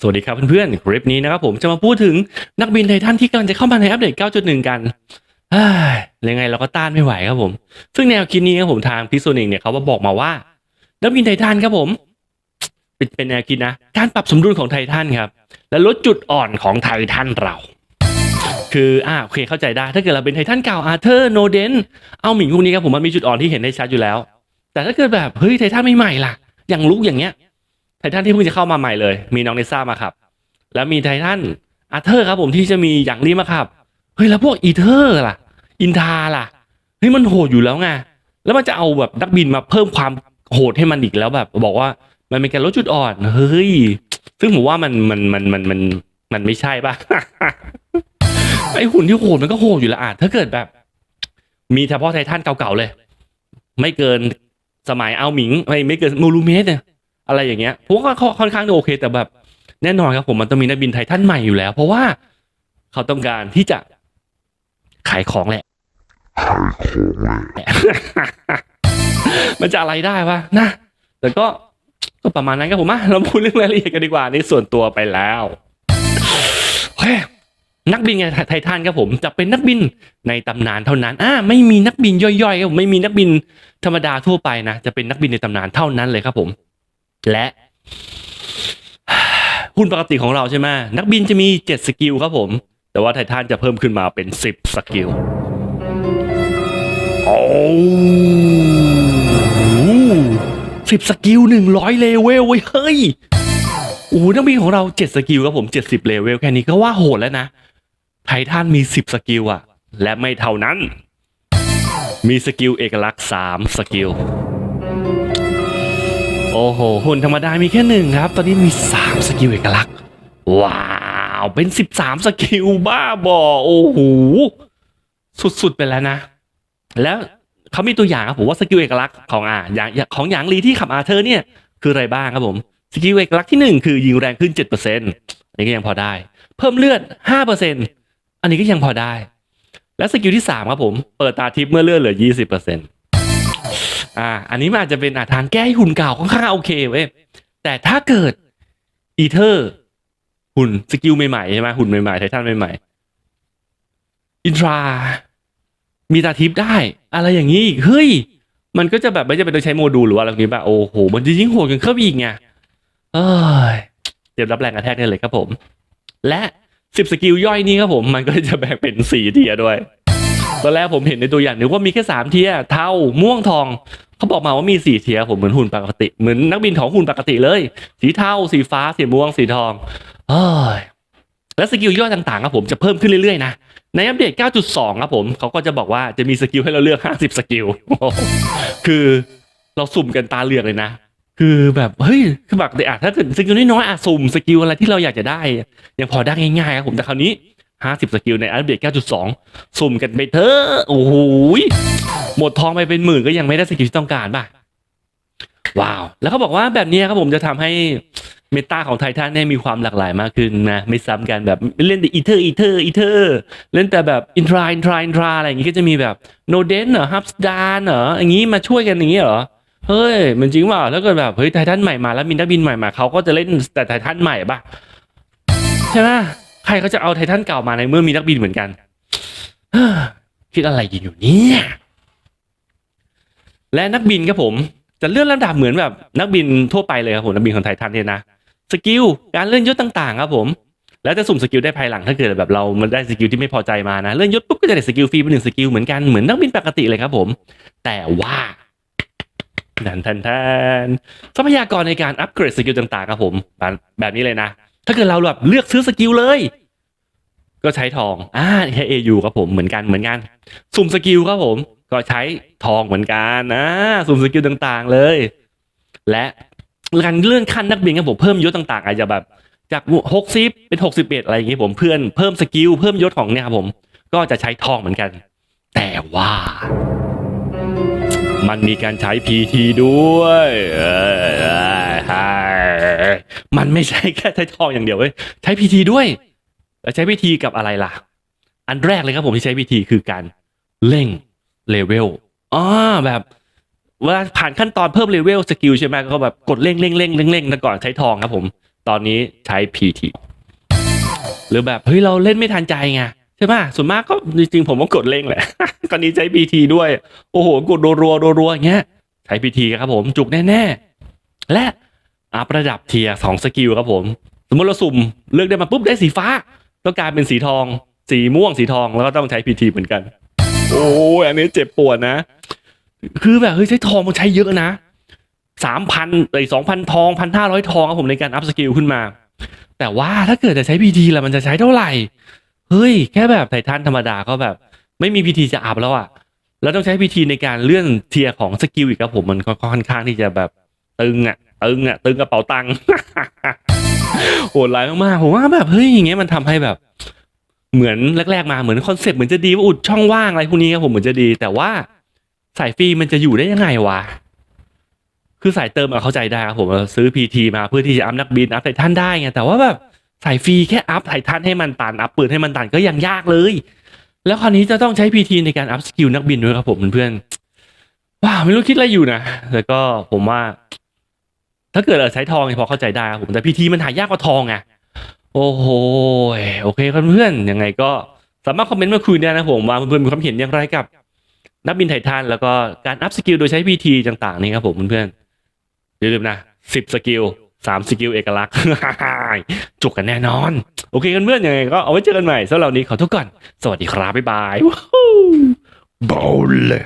สวัสดีครับเพื่อนๆ คลิปนี้นะครับผมจะมาพูดถึงนักบินไททันที่กำลังจะเข้ามาในอัปเดต 9.1 กันเฮ้ยยังไงเราก็ต้านไม่ไหวครับผม ซึ่งแนวคิดนี้ครับผมทางพิโซนิกเนี่ยเขามาบอกมาว่า นักบินไททันครับผม เป็นแนวคิดนะ การปรับสมดุลของไททันครับ และลดจุดอ่อนของไททันเรา คืออ่าโอเคเข้าใจได้ ถ้าเกิดเราเป็นไททันเก่าอาร์เธอร์โนเดนเอาหมิงพวกนี้ครับผมมันมีจุดอ่อนที่เห็นได้ชัดอยู่แล้ว แต่ถ้าเกิดแบบเฮ้ยไททันใหม่ๆล่ะ อย่างลุกอย่างเงี้ย ไททันที่เพิ่งจะเข้ามาใหม่เลย มีน้องเนซ่ามาครับ แล้วมีไททันอาเธอร์ครับผมที่จะมีอย่างรีมาครับเฮ้ยแล้วพวกอีเทอร์ล่ะ อินทาล่ะเฮ้ยมันโหดอยู่แล้วไงแล้วมันจะเอาแบบนักบินมาเพิ่มความโหดให้มันอีกแล้วแบบ บอกว่ามันเป็นการลดจุดอ่อนเฮ้ยซึ่งผมว่ามันมันมันมันมันมันไม่ใช่ป่ะไอหุ่นที่โหดมันก็โหดอยู่ล้วอะถ้าเกิดแบบ มีเฉพาะไททันเก่าๆเลย ไม่เกินสมัยเอาหมิงไม่ไม่เกินมูรูเมสเนี่ย อะไรอย่างเงี้ยผมก็ค่อนข้างโอเค แต่แบบแน่นอนครับผมมันต้องมีนักบินไทยทันใหม่อยู่แล้ว เพราะว่าเขาต้องการที่จะขายของแหละมันจะอะไรได้วะนะแต่ก็ก็ประมาณนั้นครับผมมาเราพูดเรื่องรายละเอียดกันดีกว่าในส่วนตัวไปแล้วโอเคนักบินไงไททันครับผมจะเป็นนักบินในตำนานเท่านั้นอ่าไม่มีนักบินย่อยๆครับผมไม่มีนักบินธรรมดาทั่วไปนะจะเป็นนักบินในตำนานเท่านั้นเลยครับผม และหุ้นปกติของเราใช่ไหมนักบินจะมีเจ็ดสกิลครับผม แต่ว่าไททันจะเพิ่มขึ้นมาเป็นสิบสกิลโอ้สิบสกิลหนึ่งร้อยเลเวลเว้ยเฮ้ยโอ้นักบินของเราเจ็ดสกิลครับผมเจ็ดสิบเลเวลแค่นี้ก็ว่าโหดแล้วนะ ไททันมีสิบสกิลอะและไม่เท่านั้น มีสกิลเอกลักษณ์สามสกิล โอ้โหหุ่นธรรมดามีแค่หนึ่งครับ ตอนนี้มีสามสกิลเอกลักษณ์ ว้าว เป็นสิบสามสกิลบ้าบอโอ้โห สุดๆ ไปแล้วนะ แล้วเขามีตัวอย่างครับผมว่าสกิลเอกลักษณ์ของอ่าอย่างของหยางลีที่ขับอาเธอร์เนี่ย คืออะไรบ้างครับผม สกิลเอกลักษณ์ที่หนึ่งคือยิงแรงขึ้นเจ็ดเปอร์เซ็นต์อันนี้ก็ยังพอได้ เพิ่มเลือดห้าเปอร์เซ็นต์อันนี้ก็ยังพอได้ และสกิลที่สามครับผม เปิดตาทิพย์เมื่อเลือดเหลือยี่สิบเป อ่า อันนี้มันอาจจะเป็นอาทางแก้ให้หุ่นเก่าค่อนข้างโอเคเว้ย แต่ถ้าเกิดอีเทอร์ หุ่นสกิลใหม่ๆใช่ไหมหุ่นใหม่ๆไททันใหม่ๆอินทรา มีตาทิพย์ได้ อะไรอย่างนี้อีก เฮ้ย มันก็จะแบบไม่จำเป็นต้องใช้โมดูลหรือว่าอะไรแบบนี้ป่ะ โอ้โห มันจะยิ่งโหดกันเข้าไปอีกไงเอ้ยเตรียมรับแรงกระแทกได้เลยครับผม และสิบสกิลย่อยนี้ครับผม มันก็จะแบ่งเป็นสีเทียด้วย ตอนแรกผมเห็นในตัวอย่างนึกว่ามีแค่สามเทียเท่าม่วงทองเขาบอกมาว่ามีสี่เทียผมเหมือนหุ่นปกติ เหมือนนักบินของหุ่นปกติเลย สีเทาสีฟ้าสีม่วงสีทองเอ้ยและสกิลย่อยต่างๆครับผมจะเพิ่มขึ้นเรื่อยๆนะในอัปเดต 9.2 ครับผมเขาก็จะบอกว่าจะมีสกิลให้เราเลือก 50 สกิล คือเราสุ่มกันตาเหลือกเลยนะ คือแบบเฮ้ย คือแบบอะถ้าเกิดสกิลน้อยๆอะสุ่มสกิลอะไรที่เราอยากจะได้ ยังพอได้ง่ายๆครับผมแต่คราวนี้ 50 สกิลในอัปเดต 9.2 สุ่มกันไปเถอะ โอ้โหยหมดทองไปเป็นหมื่นก็ยังไม่ได้สกิลที่ต้องการป่ะ ว้าว แล้วเขาบอกว่าแบบนี้ครับผมจะทำให้เมตาของไททันเนี่ยมีความหลากหลายมากขึ้นนะ ไม่ซ้ำกันแบบเล่นแต่อีเทอร์อีเทอร์อีเทอร์เล่นแต่แบบอินทราอินทราอินทราอะไรอย่างงี้ก็จะมีแบบโนเดนเหรอฮับสดานเหรออย่างงี้มาช่วยกันอย่างงี้เหรอเฮ้ยมันจริงว่าแล้วเกิดแบบเฮ้ยไททันใหม่มาแล้วมีนักบินใหม่มาเขาก็จะเล่นแต่ไททันใหม่ป่ะใช่ไหม ใครเขาจะเอาไททันเก่ามาในเมื่อมีนักบินเหมือนกันคิดอะไรอยู่เนี่ยและนักบินครับผม จะเลื่อนลำดับเหมือนแบบนักบินทั่วไปเลยครับผมนักบินของไททันเนี่ยนะสกิลการเลื่อนยศต่างๆครับผมแล้วจะสุ่มสกิลได้ภายหลังถ้าเกิดแบบเรามันได้สกิลที่ไม่พอใจมานะเลื่อนยศปุ๊บก็จะได้สกิลฟรีเป็นหนึ่งสกิลเหมือนกันเหมือนนักบินปกติเลยครับผม แต่ว่านันทันทันทรัพยากรในการอัปเกรดสกิลต่างๆครับผมแบบนี้เลยนะ ถ้าเกิดเราแบบเลือกซื้อสกิลเลย ก็ใช้ทองอ่าแค่ AU ครับผมเหมือนกันเหมือนกัน สุ่มสกิลครับผม ก็ใช้ทองเหมือนกันนะสุ่มสกิลต่างๆเลย และการเลื่อนขั้นนักบินครับผมเพิ่มยศต่างๆ อาจจะแบบจากหกสิบเป็นหกสิบเอ็ดอะไรอย่างงี้ผมเพื่อนเพิ่มสกิลเพิ่มยศของเนี่ยครับผม ก็จะใช้ทองเหมือนกัน แต่ว่ามันมีการใช้ PT ด้วยเออ มันไม่ใช่แค่ใช้ทองอย่างเดียวเว้ยใช้ PT ด้วย แล้วใช้ PT กับอะไรล่ะ อันแรกเลยครับผมที่ใช้ PT คือการเร่งเลเวลอ๋อแบบเวลาผ่านขั้นตอนเพิ่มเลเวลสกิลใช่ไหมก็แบบกดเร่งเร่งเร่งเร่งเร่งแล้วก่อนใช้ทองครับผม ตอนนี้ใช้ PT หรือแบบเฮ้ยเราเล่นไม่ทันใจไงใช่ปะส่วนมากก็จริงๆผมก็กดเร่งแหละตอนนี้ใช้ PT ด้วย โอ้โหกดรัวๆรัวอย่างเงี้ยใช้ PT ครับผมจุกแน่ๆและ อัพระดับเทียร์สองสกิลครับผม สมมติเราสุ่มเลือกได้มาปุ๊บได้สีฟ้า ต้องกลายเป็นสีทอง สีม่วงสีทองแล้วก็ต้องใช้ PT เหมือนกัน โอ้ยอันนี้เจ็บปวดนะ คือแบบเฮ้ยใช้ทองมันใช้เยอะนะสามพันไอ้สองพันทองพันห้าร้อยทองครับผมในการอัพสกิลขึ้นมา แต่ว่าถ้าเกิดจะใช้พีทีละมันจะใช้เท่าไหร่ เฮ้ย แค่แบบไททันธรรมดาก็แบบ ไม่มีพีทีจะอัพแล้วอะแล้วต้องใช้พีทีในการเลื่อนเทียร์ของสกิลอีกครับผมมันก็ค่อนข้างที่จะแบบ ตึงอะตึงอะตึงกระเป๋าตังค์โหดร้ายมากๆผมว่าแบบเฮ้ยอย่างเงี้ยมันทำให้แบบ เหมือนแรกๆมาเหมือนคอนเซ็ปต์เหมือนจะดีว่าอุดช่องว่างอะไรพวกนี้ครับผมเหมือนจะดี แต่ว่าสายฟรีมันจะอยู่ได้ยังไงวะคือสายเติมอะเข้าใจได้ครับผมซื้อ PT มาเพื่อที่จะอัพนักบินอัพไททันได้ไงแต่ว่าแบบสายฟรีแค่อัพไททันให้มันตันอัพปืนให้มันตันก็ยังยากเลย แล้วคราวนี้จะต้องใช้ PT ในการอัพสกิลนักบินด้วยครับผมเพื่อนๆว้าวไม่รู้คิดอะไรอยู่นะแต่ก็ผมว่า ถ้าเกิดเราใช้ทองเนี่ยพอเข้าใจได้ครับผมแต่ PT มันหายากกว่าทองไงโอ้โหโอเคเพื่อนๆยังไงก็สามารถคอมเมนต์มาคุยได้นะผมว่าเพื่อนๆมีความเห็นอย่างไรกับ นักบินไททันแล้วก็การอัพสกิลโดยใช้ PT ต่างๆนี่ครับผมเพื่อนๆอย่าลืมนะสิบสกิลสามสกิลเอกลักษณ์จุกกันแน่นอน โอเคกันเพื่อนๆยังไงก็เอาไว้เจอกันใหม่สำหรับวันนี้ขอทุกก่อน สวัสดีครับ บ๊ายบายว้าวเบาเลย